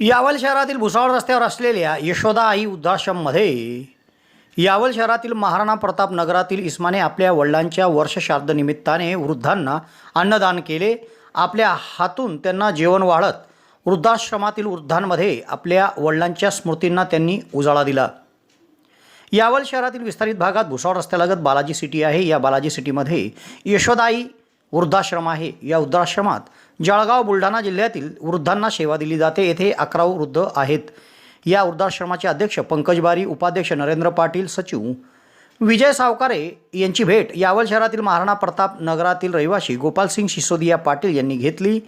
यावल शहरातील भुसावळ रस्त्यावर असलेल्या यशोदा आई वृद्धाश्रममध्ये यावल शहरातील महाराणा प्रताप नगरातील इस्माने आपल्या वडिलांच्या वर्षश्राद्ध निमित्ताने वृद्धांना अन्नदान केले. आपल्या हातून त्यांना जेवण वाढत वृद्धाश्रमातील वृद्धांमध्ये आपल्या वडिलांच्या स्मृतींना त्यांनी उजाळा दिला. यावल शहरातील विस्तारित भागात भुसावळ रस्त्यालगत बालाजी सिटी आहे. या बालाजी सिटीमध्ये यशोदाई वृद्धाश्रम आहे. या वृद्धाश्रमात जळगाव बुलढाणा जिल्ह्यातील वृद्धांना सेवा दिली जाते. येथे अकरा वृद्ध आहेत. या वृद्धाश्रमाचे अध्यक्ष पंकज बारी उपाध्यक्ष नरेंद्र पाटील सचिव विजय सावकारे यांची भेट यावल शहरातील महाराणा प्रताप नगरातील रहिवासी गोपालसिंग सिसोदिया पाटील यांनी घेतली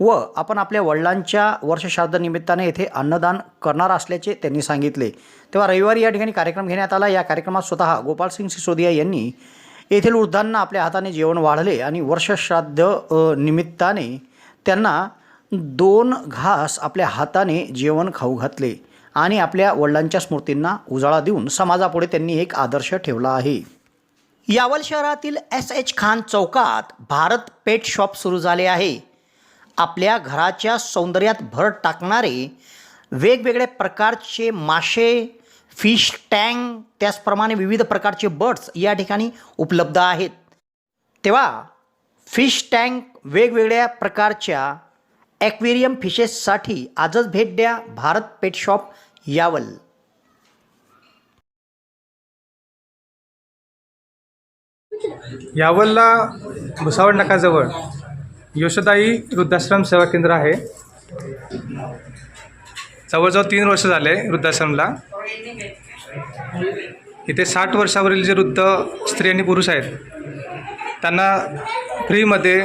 व आपण आपल्या वडिलांच्या वर्षश्राद्धनिमित्ताने येथे अन्नदान करणार असल्याचे त्यांनी सांगितले. तेव्हा रविवारी या ठिकाणी कार्यक्रम घेण्यात आला. या कार्यक्रमात स्वतः गोपालसिंग सिसोदिया यांनी येथील वृद्धांना आपल्या हाताने जेवण वाढले आणि वर्षश्राद्ध निमित्ताने त्यांना दोन घास आपल्या हाताने जेवण खाऊ घातले आणि आपल्या वडिलांच्या स्मृतींना उजाळा देऊन समाजापुढे त्यांनी एक आदर्श ठेवला आहे. यावल शहरातील एस एच खान चौकात भारत पेट शॉप सुरू झाले आहे. आपल्या घराच्या सौंदर्यात भर टाकणारे वेगवेगळ्या प्रकारचे मासे फिश टँक त्याचप्रमाणे विविध प्रकारचे बर्ड्स या ठिकाणी उपलब्ध आहेत. तेव्हा फिश टँक वेगवेगळ्या प्रकारच्या ॲक्वेरियम फिशेससाठी आजच भेट द्या भारत पेट शॉप यावल. यावलला भुसावळ नाकाजवळ यशोदाई वृद्धाश्रम सेवा केंद्र आहे. जवळजवळ तीन वर्ष झाले वृद्धाश्रमला. इथे साठ वर्षावरील जे वृद्ध स्त्री आणि पुरुष आहेत त्यांना फ्रीमध्ये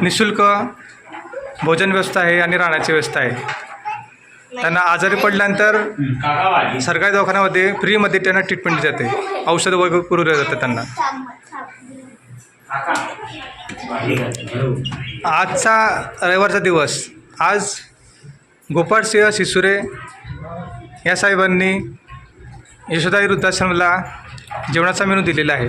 निशुल्क भोजन व्यवस्था आहे आणि राहण्याची व्यवस्था आहे. त्यांना आजारी पडल्यानंतर सरकारी दवाखान्यामध्ये फ्रीमध्ये त्यांना ट्रीटमेंट दिली जाते. औषधं वगैरे पुरवले जातात त्यांना. आजचा रविवारचा दिवस. आज गोपाळ सिंह सिसुरे या साहेबांनी यशोदाई वृद्धाश्रमला जेवणाचा मेनू दिलेला आहे.